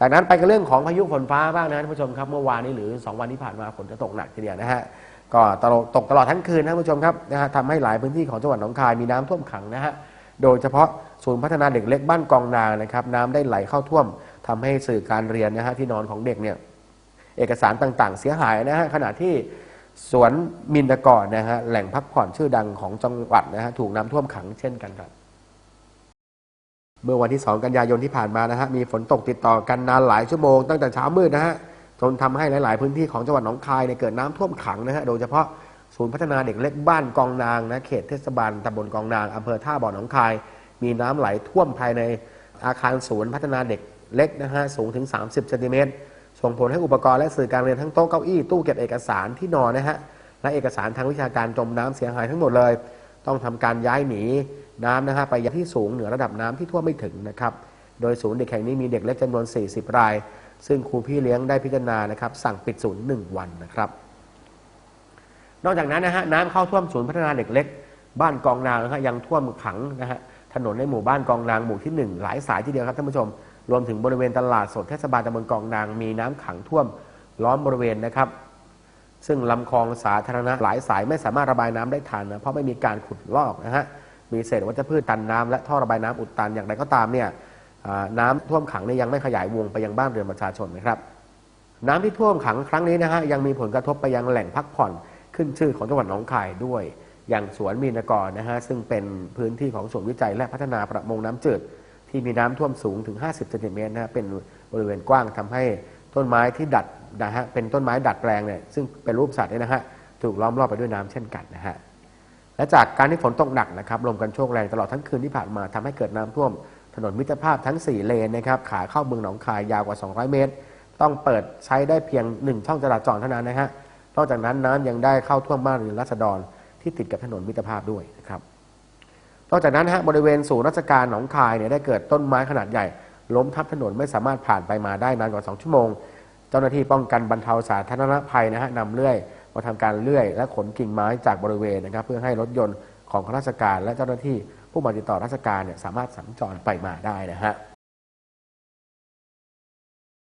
จากนั้นไปกันเรื่องของพายุฝนฟ้าบ้างนะท่านผู้ชมครับเมื่อวานนี้หรือ 2 วันที่ผ่านมาฝนจะตกหนักทีเดียวนะฮะก็ตลตกตลอดทั้งคืนนะท่านผู้ชมครับนะฮะทำให้หลายพื้นที่ของจังหวัดหนองคายมีน้ำท่วมขังนะฮะโดยเฉพาะศูนย์พัฒนาเด็กเล็กบ้านกองนางนะครับน้ำได้ไหลเข้าท่วมทำให้สื่อการเรียนนะฮะที่นอนของเด็กเนี่ยเอกสารต่างๆ เสียหายนะฮะขณะที่สวนมินดากรนะฮะแหล่งพักผ่อนชื่อดังของจังหวัดนะฮะถูกน้ำท่วมขังเช่นกันครับ เมื่อวันที่ 2 กันยายนที่ผ่านมานะฮะมีฝนตกติดต่อกันนานหลายชั่วโมงตั้งแต่เช้ามืดนะฮะจนทำให้หลาย ๆ พื้นที่ของจังหวัดหนองคายเนี่ยเกิดน้ำท่วมขังนะฮะโดยเฉพาะศูนย์พัฒนาเด็กเล็กบ้านกองนางนะเขตเทศบาลตำบลกองนางอำเภอท่าบ่อหนองคาย มีน้ำไหลท่วมภายในอาคารศูนย์พัฒนาเด็กเล็กนะฮะสูงถึง 30เซนติเมตรส่งผลให้อุปกรณ์และสื่อการเรียนทั้งโต๊ะเก้าอี้ตู้เก็บเอกสารที่นอนนะฮะและเอกสารทางวิชาการจมน้ำเสียหายทั้งหมดเลย ต้องทำการย้ายหนี น้ำนะฮะไปยังที่สูงเหนือระดับน้ำที่ท่วมไม่ถึงนะครับ โดยศูนย์เด็กแห่งนี้มีเด็กเล็กจำนวน 40 ราย ซึ่งครูพี่เลี้ยงได้พิจารณานะครับ สั่งปิดศูนย์ 1 วันนะครับ นอกจากนั้นนะฮะน้ำเข้าท่วมศูนย์พัฒนาเด็กเล็ก บ้านกองนางนะฮะยังท่วมขังนะฮะถนนในหมู่บ้านกองนางหมู่ที่ 1 หลายสายทีเดียวครับท่านผู้ชม รวมถึงบริเวณตลาดสดเทศบาลตำบลกองนางมีน้ำขังท่วมล้อมบริเวณนะครับ ซึ่งลำคลองสาธารณะหลายสายไม่สามารถระบายน้ำได้ทันนะเพราะไม่มีการขุดลอกนะฮะ มีเศษวัชพืชตันน้ำและท่อระบายน้ำอุดตันอย่างไรก็ตามเนี่ยน้ำท่วมขังเนี่ยยังไม่ขยายวงไปยังบ้านเรือนประชาชนนะครับ น้ำที่ท่วมขังครั้งนี้นะฮะยังมีผลกระทบไปยังแหล่งพักผ่อนขึ้นชื่อของจังหวัดหนองคายด้วย อย่างสวนมีนกรนะฮะซึ่งเป็นพื้นที่ของศูนวิจัยและพัฒนาประมงน้ำจืด ที่มีน้ำท่วมสูงถึง 50เซนติเมตรนะฮะเป็นบริเวณกว้างทำให้ต้นไม้ที่ดัดนะฮะเป็นต้นไม้ดัดแปลงเนี่ยซึ่งเป็นรูปสัตว์เนี่ยนะฮะถูกล้อมรอบไปด้วยน้ำเช่นกันนะฮะ และจากการที่ฝนตกหนักนะครับลมกันโชกแรงตลอดทั้งคืนที่ผ่านมาทำให้เกิดน้ำท่วม ถนนมิตรภาพทั้ง 4 เลนนะครับขาเข้าเมืองหนองคายยาวกว่า 200 เมตร ต้องเปิดใช้ได้เพียง 1 ช่องจราจรเท่านั้นนะฮะนอกจากนั้นน้ำยังได้เข้าท่วมบ้านเรือนราษฎรที่ติดกับถนนมิตรภาพด้วยนะครับนอกจากนั้นฮะบริเวณศูนย์ราชการหนองคายเนี่ยได้เกิดต้นไม้ขนาดใหญ่ ล้มทับถนนไม่สามารถผ่านไปมาได้นานกว่า 2 ชั่วโมง เจ้าหน้าที่ป้องกันบรรเทาสาธารณภัยนะฮะนำเลื่อย มาทำการเลื่อย และขนกิ่งไม้จากบริเวณนะครับ เพื่อให้รถยนต์ของข้าราชการและเจ้าหน้าที่ผู้มาติดต่อราชการเนี่ยสามารถสัญจรไปมาได้นะฮะ